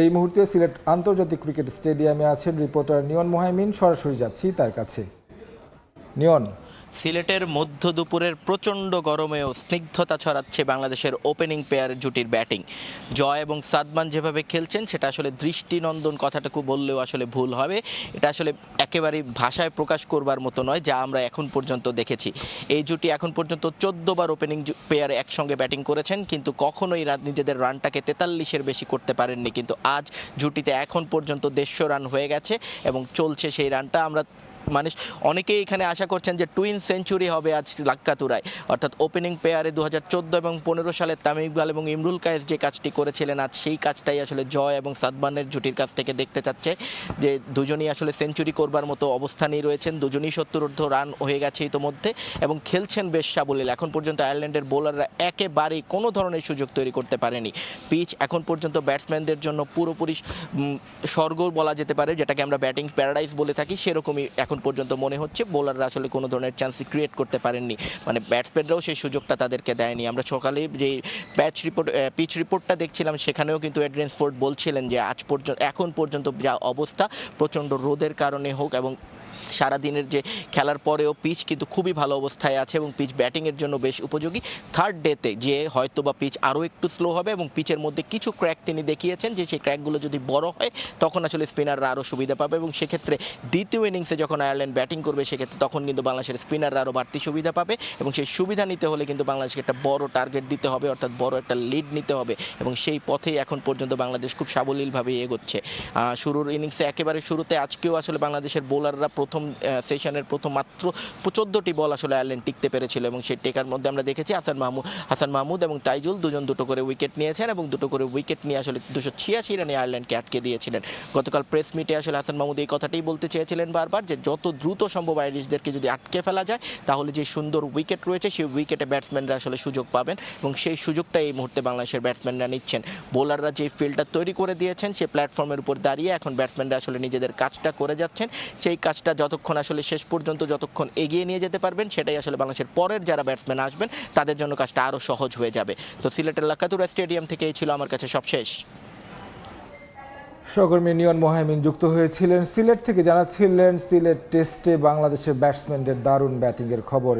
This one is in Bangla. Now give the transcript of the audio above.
এই মুহূর্তে সিলেট আন্তর্জাতিক ক্রিকেট স্টেডিয়ামে আছেন রিপোর্টার নিয়ন মোহাইমিন। সরাসরি যাচ্ছি তার কাছে। নিয়ন সিলেটের মধ্য দুপুরের প্রচণ্ড গরমেও স্নিগ্ধতা ছড়াচ্ছে বাংলাদেশের ওপেনিং পেয়ার জুটির ব্যাটিং। জয় এবং সাদমান যেভাবে খেলছেন, সেটা আসলে দৃষ্টিনন্দন কথাটুকু বললেও আসলে ভুল হবে। এটা আসলে একেবারেই ভাষায় প্রকাশ করবার মতো নয়, যা আমরা এখন পর্যন্ত দেখেছি। এই জুটি এখন পর্যন্ত চোদ্দ বার ওপেনিং পেয়ারে একসঙ্গে ব্যাটিং করেছেন, কিন্তু কখনোই নিজেদের রানটাকে তেতাল্লিশের বেশি করতে পারেননি। কিন্তু আজ জুটিতে এখন পর্যন্ত দেড়শো রান হয়ে গেছে এবং চলছে সেই রানটা। আমরা মানুষ অনেকেই এখানে আশা করছেন যে টুইন সেঞ্চুরি হবে আজ লাক্কাতুরায়। অর্থাৎ ওপেনিং পেয়ারে দু হাজার চোদ্দ এবং পনেরো সালে তামিম ইকবাল এবং ইমরুল কায়েস যে কাজটি করেছিলেন, আজ সেই কাজটাই আসলে জয় এবং সাদমানের জুটির কাছ থেকে দেখতে চাচ্ছে যে দুজনই আসলে সেঞ্চুরি করবার মতো অবস্থানেই রয়েছেন, দুজনই সত্তরূর্ধ রান হয়ে গেছে ইতোমধ্যে এবং খেলছেন বেশ সাবলীল। এখন পর্যন্ত আয়ারল্যান্ডের বোলাররা একেবারেই কোনো ধরনের সুযোগ তৈরি করতে পারেনি। পিচ এখন পর্যন্ত ব্যাটসম্যানদের জন্য পুরোপুরি স্বর্গ বলা যেতে পারে, যেটাকে আমরা ব্যাটিং প্যারাডাইস বলে থাকি, সেরকমই এখন পর্যন্ত মনে হচ্ছে বোলাররা আসলে কোনো ধরনের চান্স ক্রিয়েট করতে পারেননি। মানে ব্যাটসম্যানরাও সেই সুযোগটা তাদেরকে দেয়নি। আমরা সকালে যে প্যাচ রিপোর্ট পিচ রিপোর্টটা দেখছিলাম, সেখানেও কিন্তু এড্রেন্স ফোর্ড বলছিলেন যে আজ পর্যন্ত, এখন পর্যন্ত যা অবস্থা প্রচণ্ড রোদের কারণে হোক এবং সারাদিনের যে খেলার পরেও পিচ কিন্তু খুবই ভালো অবস্থায় আছে এবং পিচ ব্যাটিংয়ের জন্য বেশ উপযোগী। থার্ড ডেতে যে হয়তো বা পিচ আরও একটু স্লো হবে এবং পিচের মধ্যে কিছু ক্র্যাক তিনি দেখিয়েছেন যে সেই ক্র্যাকগুলো যদি বড় হয়, তখন আসলে স্পিনাররা আরও সুবিধা পাবে এবং সেক্ষেত্রে দ্বিতীয় ইনিংসে যখন আয়ারল্যান্ড ব্যাটিং করবে, সেক্ষেত্রে তখন কিন্তু বাংলাদেশের স্পিনাররা আরও বাড়তি সুবিধা পাবে এবং সেই সুবিধা নিতে হলে কিন্তু বাংলাদেশকে একটা বড় টার্গেট দিতে হবে, অর্থাৎ বড় একটা লিড নিতে হবে এবং সেই পথেই এখন পর্যন্ত বাংলাদেশ খুব সাবলীলভাবে এগোচ্ছে। শুরুর ইনিংসে একেবারে শুরুতে আজকেও আসলে বাংলাদেশের বোলাররা প্রথম সেশনের প্রথম মাত্র চোদ্দোটি বল আসলে আয়ারল্যান্ড টিকতে পেরেছিল এবং সেই টেকার মধ্যে আমরা দেখেছি হাসান মাহমুদ হাসান মাহমুদ এবং তাইজুল দুজন দুটো করে উইকেট নিয়েছেন এবং দুটো করে উইকেট নিয়ে আসলে দুশো ছিয়াশি রানে আয়ারল্যান্ডকে আটকে দিয়েছিলেন। গতকাল প্রেস মিটে আসলে হাসান মাহমুদ এই কথাটাই বলতে চেয়েছিলেন বারবার যে যত দ্রুত সম্ভব আইরিশদেরকে যদি আটকে ফেলা যায়, তাহলে যে সুন্দর উইকেট রয়েছে, সেই উইকেটে ব্যাটসম্যানরা আসলে সুযোগ পাবেন এবং সেই সুযোগটা এই মুহূর্তে বাংলাদেশের ব্যাটসম্যানরা নিচ্ছেন। বোলাররা যে ফিল্ডটা তৈরি করে দিয়েছেন সেই প্ল্যাটফর্মের উপর দাঁড়িয়ে এখন ব্যাটসম্যানরা আসলে নিজেদের কাজটা করে যাচ্ছেন। সেই কাজটা যতক্ষণ আসলে শেষ পর্যন্ত যতক্ষণ এগিয়ে নিয়ে যেতে পারবেন, সেটাই আসলে বাংলাদেশের পরের যারা ব্যাটসম্যান আসবেন, তাদের জন্য কাজটা আরও সহজ হয়ে যাবে। তো সিলেটের লাকাতুরা স্টেডিয়াম থেকে ছিল আমার কাছে সব শেষ সহকর্মী নিয়ন মোহাইমিন যুক্ত হয়েছিলেন সিলেট থেকে, জানাচ্ছিলেন সিলেট টেস্টে বাংলাদেশের ব্যাটসম্যানদের দারুণ ব্যাটিংয়ের খবর।